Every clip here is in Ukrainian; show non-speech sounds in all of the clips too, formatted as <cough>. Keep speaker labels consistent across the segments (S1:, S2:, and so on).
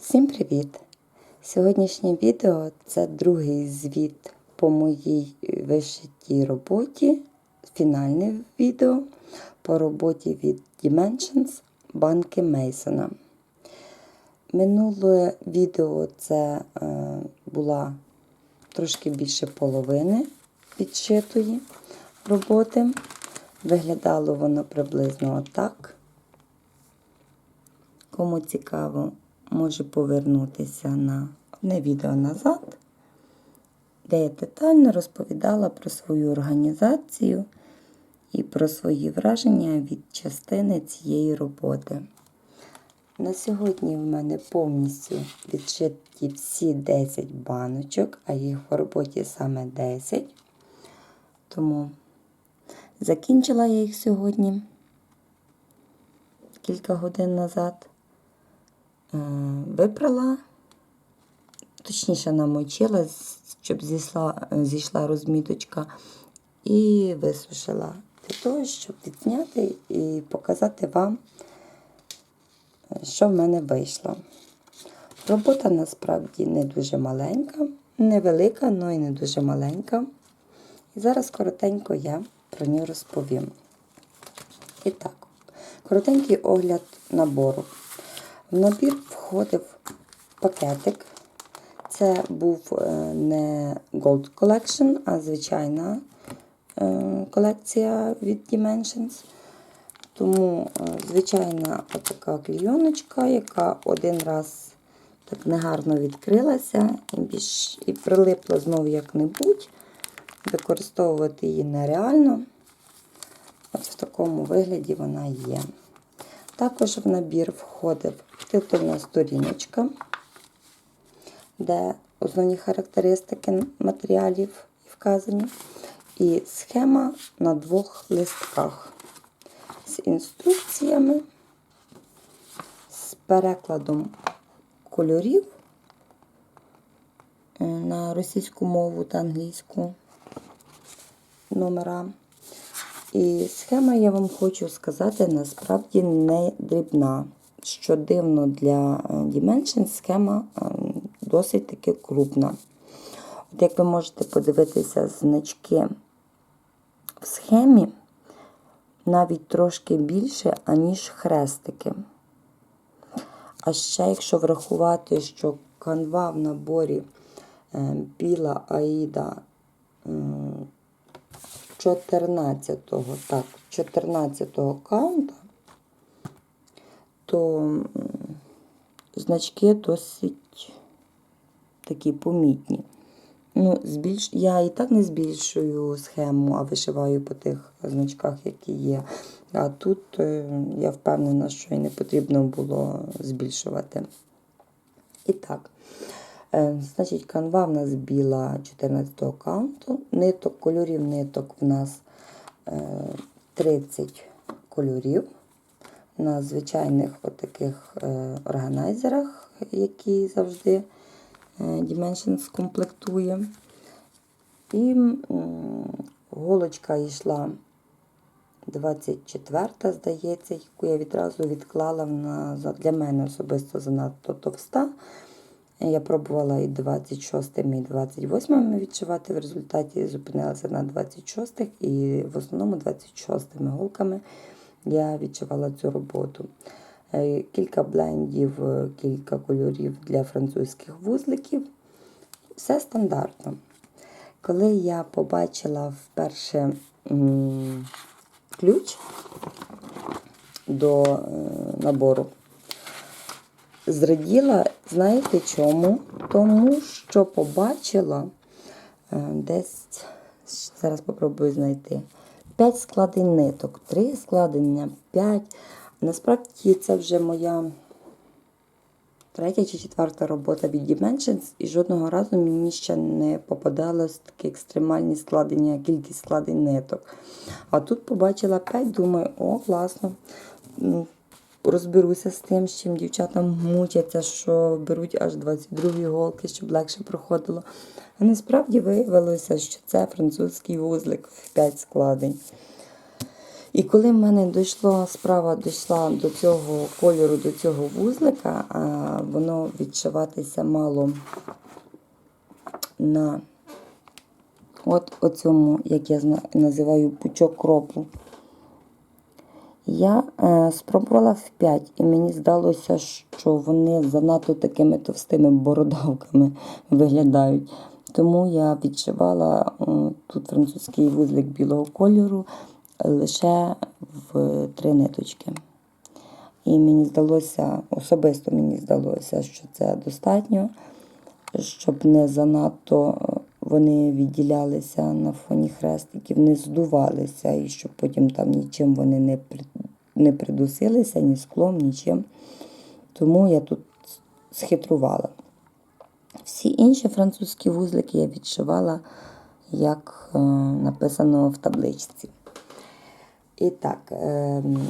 S1: Всім привіт! Сьогоднішнє відео це другий звіт по моїй вишитій роботі, фінальне відео по роботі від Dimensions банки Мейсона. Минуле відео це е, була трошки більше половини підшитої роботи. Виглядало воно приблизно отак. Кому цікаво, може повернутися на одне відео назад, де я детально розповідала про свою організацію і про свої враження від частини цієї роботи. На сьогодні в мене повністю відшиті всі 10 баночок, а їх в роботі саме 10. Тому закінчила я їх сьогодні кілька годин назад. Е, Випрала, точніше намочила, щоб зійшла, зійшла розміточка, і висушила для того, щоб відзняти і показати вам, що в мене вийшло. Робота насправді не дуже маленька, невелика, але й не дуже маленька. І зараз коротенько я про нього розповім. І так, коротенький огляд набору. В набір входив пакетик. Це був е, не Gold Collection, а звичайна е, колекція від Dimensions. Тому е, звичайна така клійоночка, яка один раз так негарно відкрилася і, прилипла знову як-небудь. Використовувати її нереально. От в такому вигляді вона є. Також в набір входив титульна сторіночка, де основні характеристики матеріалів вказані, і схема на двох листках з інструкціями, з перекладом кольорів на російську мову та англійську номера. І схема, я вам хочу сказати, насправді не дрібна. Що дивно для е, Dimension, схема е, досить таки крупна. От як ви можете подивитися, значки в схемі навіть трошки більше, аніж хрестики. А ще, якщо врахувати, що канва в наборі е, біла Аїда 14-го, так, 14-го каунта, то значки досить такі помітні. Ну, збільш... Я і так не збільшую схему, а вишиваю по тих значках, які є. А тут е, я впевнена, що і не потрібно було збільшувати. І так. Е, значить, канва в нас біла 14 каунту. Ниток, кольорів ниток в нас 30 е, кольорів. На звичайних отаких е, органайзерах, які завжди Dimensions комплектує. І голочка йшла 24, здається, яку я відразу відклала вона для мене особисто занадто товста. Я пробувала і 26 і 28 відшивати, в результаті зупинилася на 26 і в основному 26 голками я відчувала цю роботу. Е, кілька блендів, кілька кольорів для французьких вузликів. Все стандартно. Коли я побачила вперше ключ до е, набору, зраділа, знаєте чому? Тому що побачила е, десь, зараз спробую знайти, 5 складень ниток, 3 складення, 5. Насправді це вже моя третя чи четверта робота від Dimensions, і жодного разу мені ще не попадалось такі екстремальні складення, кількість складень ниток. А тут побачила 5, думаю, о, класно розберуся з тим, з чим дівчата мучаться, що беруть аж 22 голки, щоб легше проходило. А насправді виявилося, що це французький вузлик в 5 складень. І коли в мене дійшла справа дійшла до цього кольору, до цього вузлика, а воно відшиватися мало на от оцьому, як я називаю, пучок кропу. Я е, спробувала в 5, і мені здалося, що вони занадто такими товстими бородавками <laughs> виглядають. Тому я відшивала е, тут французький вузлик білого кольору лише в три ниточки. І мені здалося, особисто мені здалося, що це достатньо, щоб не занадто е, вони відділялися на фоні хрестиків, не здувалися, і щоб потім там нічим вони не, не придусилися, ні склом, нічим. Тому я тут схитрувала. Всі інші французькі вузлики я відшивала, як е, написано в табличці. І так, ем,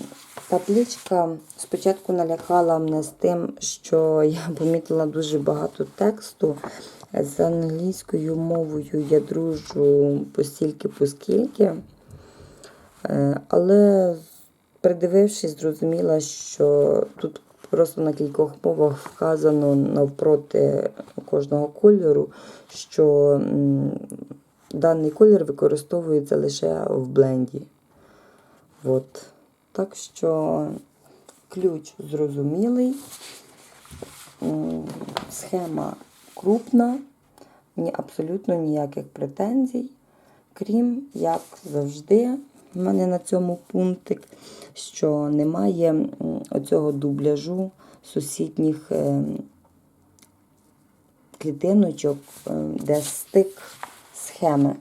S1: табличка спочатку налякала мене з тим, що я помітила дуже багато тексту. З англійською мовою я дружу постільки поскільки. Е, Але придивившись, зрозуміла, що тут просто на кількох мовах вказано навпроти кожного кольору, що даний колір використовується лише в бленді. От. Так що ключ зрозумілий, схема крупна, ні, абсолютно ніяких претензій, крім, як завжди, в мене на цьому пунктик, що немає оцього дубляжу сусідніх е, клітиночок, е, де стик схеми.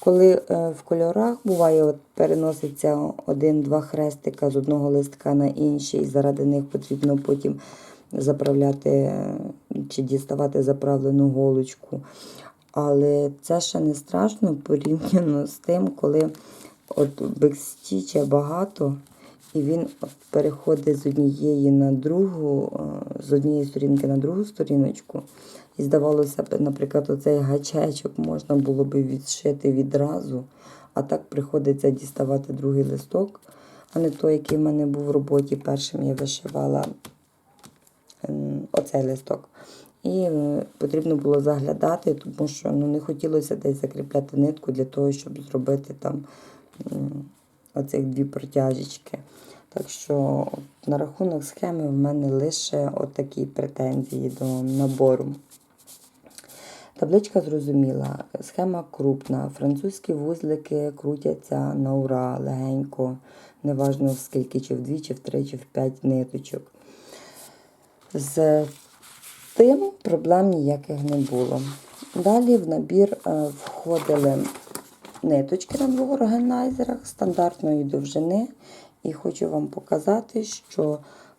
S1: Коли е, в кольорах буває, от переноситься один-два хрестика з одного листка на інший, і заради них потрібно потім заправляти чи діставати заправлену голочку. Але це ще не страшно порівняно з тим, коли от бекстіча багато, і він переходить з однієї на другу, е, з однієї сторінки на другу сторіночку. І здавалося б, наприклад, оцей гачечок можна було би відшити відразу, а так приходиться діставати другий листок, а не той, який в мене був в роботі. Першим я вишивала оцей листок. І е, потрібно було заглядати, тому що ну, не хотілося десь закріпляти нитку для того, щоб зробити там оцих дві протяжечки. Так що на рахунок схеми в мене лише отакі претензії до набору. Табличка зрозуміла, схема крупна, французькі вузлики крутяться на ура легенько, неважно скільки, чи в дві, чи в три, чи в п'ять ниточок. З тим проблем ніяких не було. Далі в набір е, входили ниточки на двох органайзерах стандартної довжини. І хочу вам показати, що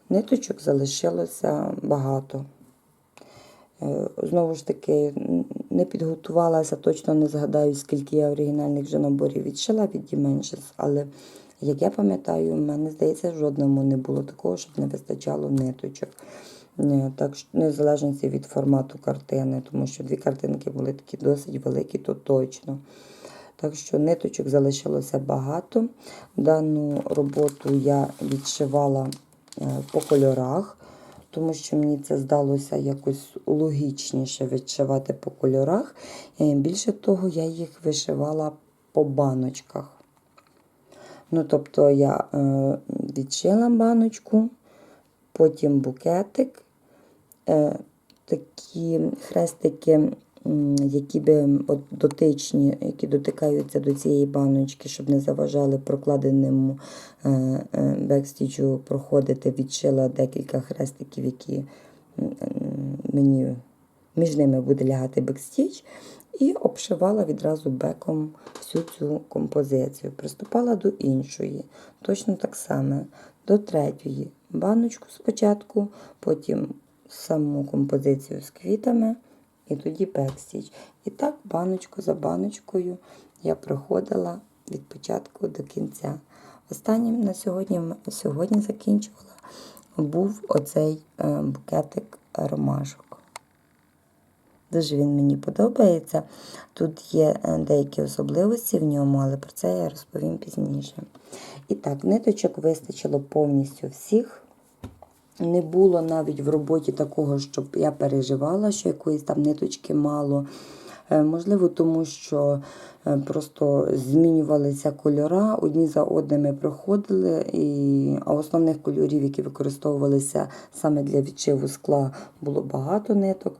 S1: ниточок залишилося багато. Е, Знову ж таки, не підготувалася, точно не згадаю, скільки я оригінальних вже наборів відшила від Dimensions, але як я пам'ятаю, в мене здається, жодному не було такого, щоб не вистачало ниточок. Е, Так, що незалежно від формату картини, тому що дві картинки були такі досить великі, то точно. Так що ниточок залишилося багато. Дану роботу я відшивала е, по кольорах, тому що мені це здалося якось логічніше відшивати по кольорах. Е, Більше того, я їх вишивала по баночках. Ну, тобто я відшила баночку, потім букетик, такі хрестики, які би от, дотичні, які дотикаються до цієї баночки, щоб не заважали прокладеному е, е, бекстічу проходити, відшила декілька хрестиків, які мені між ними буде лягати бекстіч, і обшивала відразу беком всю цю композицію. Приступала до іншої, точно так само, до третьої. Баночку спочатку, потім саму композицію з квітами, і тоді бекстіч. І так, баночку за баночкою я проходила від початку до кінця. Останнім на сьогодні, сьогодні закінчувала був оцей е, букетик ромашок. Дуже він мені подобається. Тут є е, деякі особливості в ньому, але про це я розповім пізніше. І так, ниточок вистачило повністю всіх. Не було навіть в роботі такого, щоб я переживала, що якоїсь там ниточки мало. Е, Можливо, тому що е, просто змінювалися кольора, одні за одними проходили, і... а основних кольорів, які використовувалися саме для відшиву скла, було багато ниток.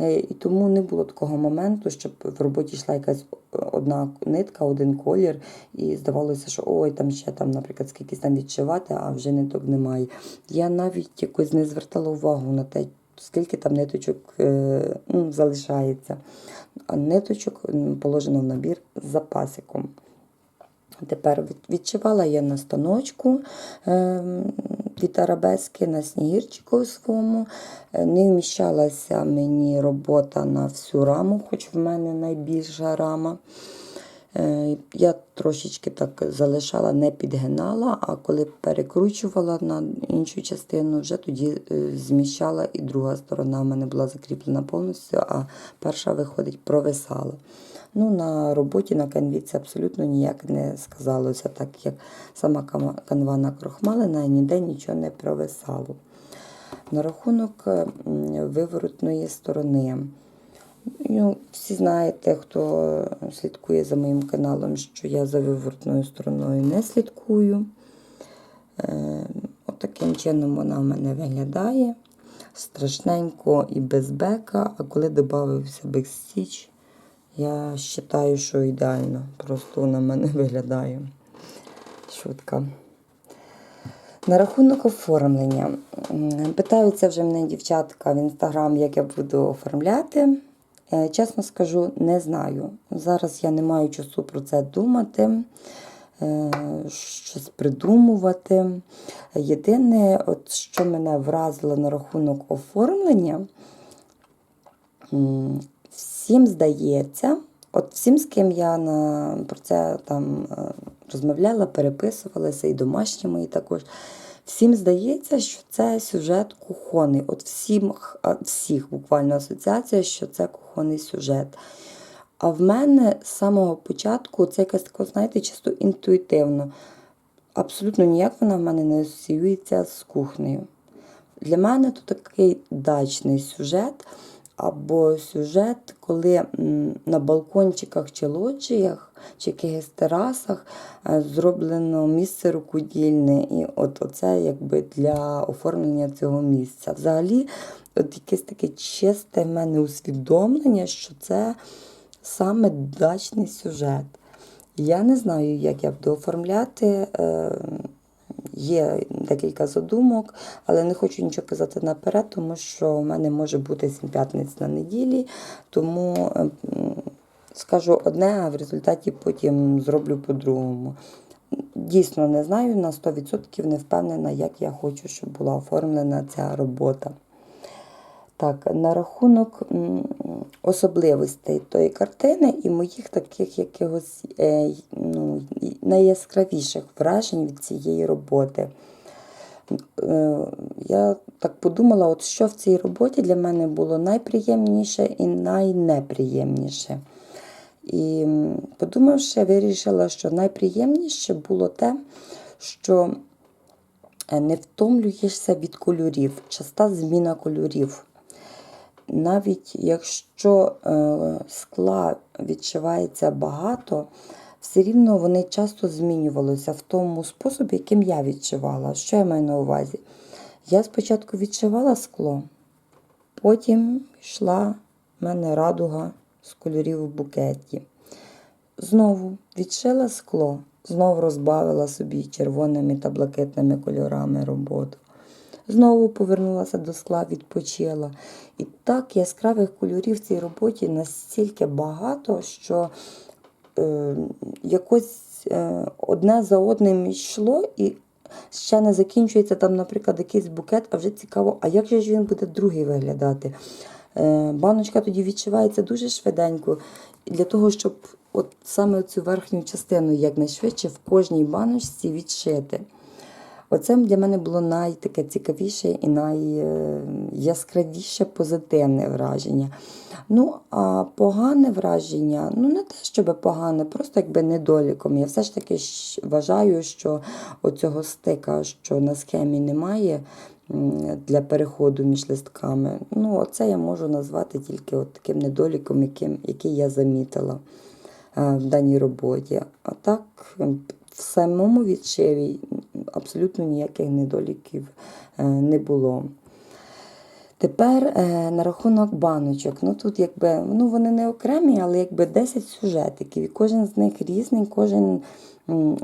S1: Е, І тому не було такого моменту, щоб в роботі йшла якась одна нитка, один колір, і здавалося, що ой, там ще там, наприклад, скільки там відшивати, а вже ниток немає. Я навіть якось не звертала увагу на те, скільки там ниточок е, ну, залишається. А ниточок положено в набір з запасиком. Тепер від- відшивала я на станочку е, від арабески на снігірчику своєму. Е, Не вміщалася мені робота на всю раму, хоч в мене найбільша рама. Е, Я трошечки так залишала, не підгинала, а коли перекручувала на іншу частину, вже тоді е, зміщала і друга сторона в мене була закріплена повністю, а перша, виходить, провисала. Ну, на роботі на канві це абсолютно ніяк не сказалося, так як сама канва накрохмалена, і ніде нічого не провисало. На рахунок виворотної сторони. Ну, всі знаєте, хто слідкує за моїм каналом, що я за виворотною стороною не слідкую. Е, от таким чином вона в мене виглядає. Страшненько і без бека, а коли додався бекстіч, я вважаю, що ідеально. Просто вона в мене виглядає. Шутка. На рахунок оформлення. Питаються вже мене дівчатка в інстаграм, як я буду оформляти. Е, Чесно скажу, не знаю. Зараз я не маю часу про це думати, е, щось придумувати. Єдине, от що мене вразило на рахунок оформлення, всім здається, от всім, з ким я на, про це там е, розмовляла, переписувалася, і домашні мої також. Всім здається, що це сюжет кухонний. От всім, всіх буквально асоціація, що це кухонний сюжет. А в мене з самого початку це якась така, знаєте, чисто інтуїтивно. Абсолютно ніяк вона в мене не асоціюється з кухнею. Для мене то такий дачний сюжет, або сюжет, коли на балкончиках чи лоджіях, чи якихось терасах е, зроблено місце рукодільне. І от оце якби для оформлення цього місця. Взагалі, от якесь таке чисте в мене усвідомлення, що це саме дачний сюжет. Я не знаю, як я буду оформляти. Є декілька задумок, але не хочу нічого казати наперед, тому що в мене може бути сім п'ятниць на неділі. Тому е, скажу одне, а в результаті потім зроблю по-другому. Дійсно не знаю, на 100% не впевнена, як я хочу, щоб була оформлена ця робота. Так, на рахунок особливостей тої картини і моїх таких якихось е, ну, найяскравіших вражень від цієї роботи. Е, я так подумала, от що в цій роботі для мене було найприємніше і найнеприємніше. І подумавши, вирішила, що найприємніше було те, що е, не втомлюєшся від кольорів, часта зміна кольорів. Навіть якщо е, скла відшивається багато, все рівно вони часто змінювалися в тому способі, яким я відшивала. Що я маю на увазі? Я спочатку відшивала скло, потім йшла в мене радуга з кольорів в букеті. Знову відшила скло, знову розбавила собі червоними та блакитними кольорами роботу. Знову повернулася до скла, відпочила. І так яскравих кольорів в цій роботі настільки багато, що е, якось е, одне за одним йшло, і ще не закінчується там, наприклад, якийсь букет, а вже цікаво, а як же ж він буде другий виглядати? Е, баночка тоді відчувається дуже швиденько, для того, щоб от саме цю верхню частину якнайшвидше в кожній баночці відшити. Оце для мене було найтаке цікавіше і найяскравіше позитивне враження. Ну, а погане враження, ну не те, щоб погане, просто якби недоліком. Я все ж таки вважаю, що оцього стика, що на схемі немає для переходу між листками. Ну, оце я можу назвати тільки от таким недоліком, яким, який я замітила е, в даній роботі. А так, в самому відшиві абсолютно ніяких недоліків е, не було. Тепер е, на рахунок баночок. Ну тут якби ну вони не окремі, але якби 10 сюжетиків. І кожен з них різний, кожен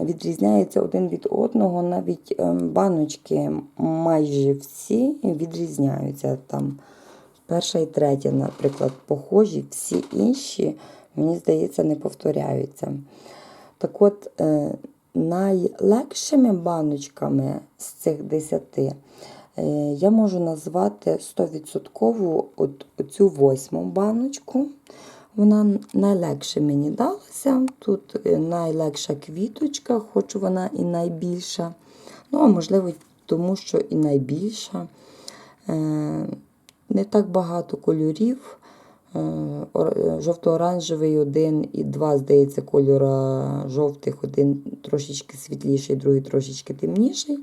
S1: відрізняється один від одного. Навіть ем, баночки майже всі відрізняються. Там перша і третя, наприклад, похожі, всі інші, мені здається, не повторяються. Так от, е, найлегшими баночками з цих 10 е, я можу назвати 100% от, оцю восьму баночку. Вона найлегше мені далася. Тут е, найлегша квіточка, хоч вона і найбільша. Ну, а можливо, тому що і найбільша. Е, Не так багато кольорів. Е, е, Жовто-оранжевий один і два, здається, кольора жовтих, один трошечки світліший, другий трошечки темніший.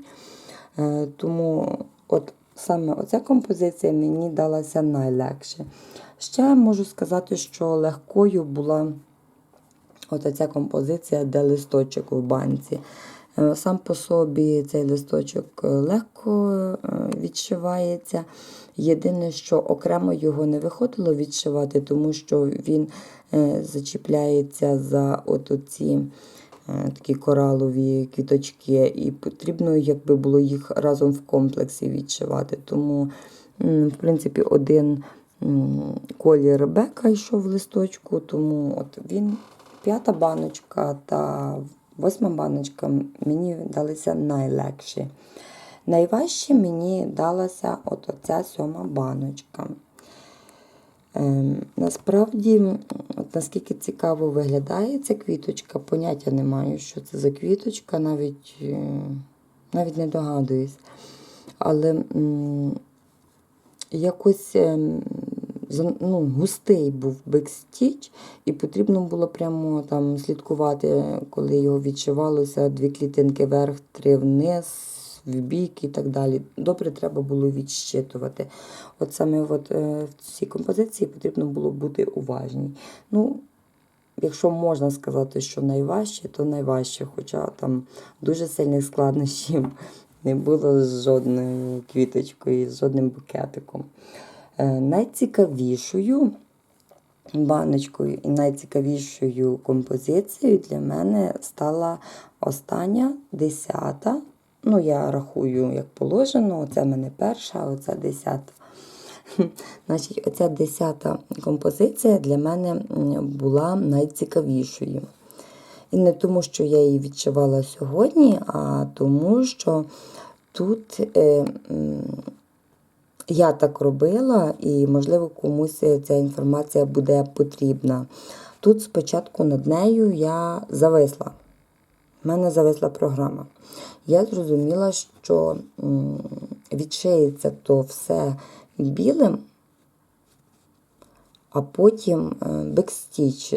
S1: Е, Тому от саме оця композиція мені далася найлегше. Ще можу сказати, що легкою була от ця композиція, де листочок в банці. Сам по собі цей листочок легко відшивається. Єдине, що окремо його не виходило відшивати, тому що він е, зачіпляється за оці е, такі коралові квіточки, і потрібно якби було їх разом в комплексі відшивати. Тому, в принципі, один колір бека йшов в листочку, тому от він п'ята баночка та восьма баночка мені далися найлегші. Найважче мені далася от оця сьома баночка. Ем, насправді, от наскільки цікаво виглядає ця квіточка, поняття не маю, що це за квіточка, навіть, е, навіть не догадуюсь. Але якось ем, ну, густий був бекстіч, і потрібно було прямо там слідкувати, коли його відшивалося, дві клітинки вверх, три вниз, в бік і так далі. Добре треба було відщитувати. От саме от, е, в цій композиції потрібно було бути уважній. Ну, Якщо можна сказати, що найважче, то найважче, хоча там дуже сильних складнощів не було з жодною квіточкою, з жодним букетиком. Е, Найцікавішою баночкою і найцікавішою композицією для мене стала остання десята. Ну, я рахую, як положено, оце в мене перша, а оце десята. <laughs> Значить, оця десята композиція для мене була найцікавішою. І не тому, що я її відчувала сьогодні, а тому, що тут е, я так робила, і, можливо, комусь ця інформація буде потрібна. Тут спочатку над нею я зависла. У мене зависла програма. Я зрозуміла, що відшиється то все білим, а потім е, бекстіч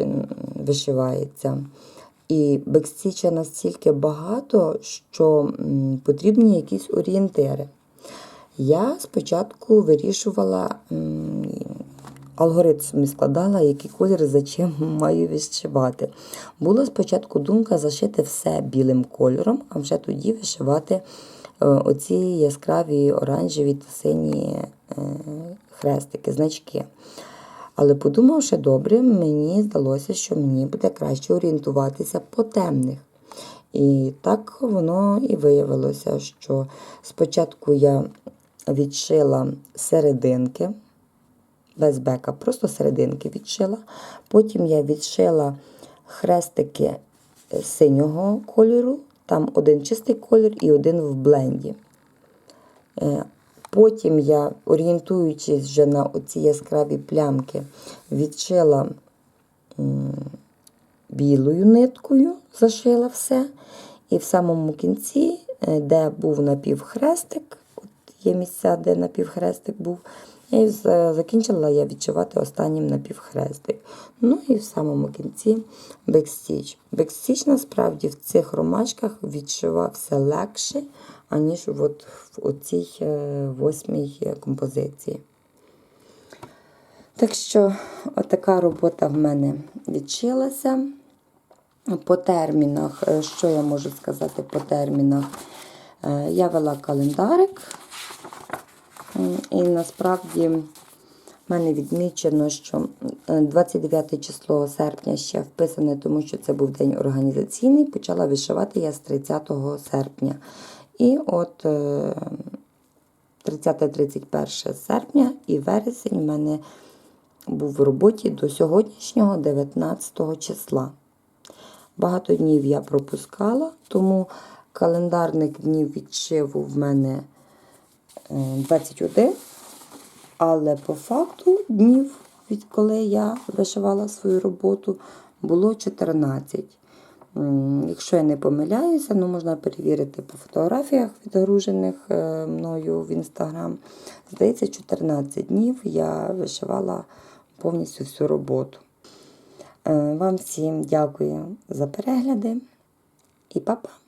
S1: вишивається. І бекстіча настільки багато, що потрібні якісь орієнтири. Я спочатку вирішувала алгоритм складала, який колір за чим маю вишивати. Була спочатку думка зашити все білим кольором, а вже тоді вишивати е, оці яскраві оранжеві та сині е, хрестики, значки. Але подумавши добре, мені здалося, що мені буде краще орієнтуватися по темних. І так воно і виявилося, що спочатку я відшила серединки, без бека, просто серединки відшила. Потім я відшила хрестики е, синього кольору, там один чистий колір і один в бленді. Е, Потім я, орієнтуючись вже на оці яскраві плямки, відшила білою ниткою, зашила все. І в самому кінці е, де був напівхрестик, от є місця, де напівхрестик був. І закінчила я відшивати останнім напівхрестик. Ну і в самому кінці бекстіч. Бекстіч насправді в цих ромашках відшивався легше, аніж от в оцій е, восьмій е, композиції. Так що отака робота в мене відшилася. По термінах, е, що я можу сказати по термінах? Я вела календарик, і насправді в мене відмічено, що е, 29 число серпня ще вписане, тому що це був день організаційний. Почала вишивати я з 30 серпня. І от е, 30-31 серпня і вересень у мене був в роботі до сьогоднішнього 19 числа. Багато днів я пропускала, тому календарник днів відшиву в мене е, 21, але по факту днів, відколи я вишивала свою роботу, було 14. Якщо я не помиляюся, ну можна перевірити по фотографіях, відгружених е, мною в інстаграм. Здається, 14 днів я вишивала повністю всю роботу. Е, Вам всім дякую за перегляди і па-па!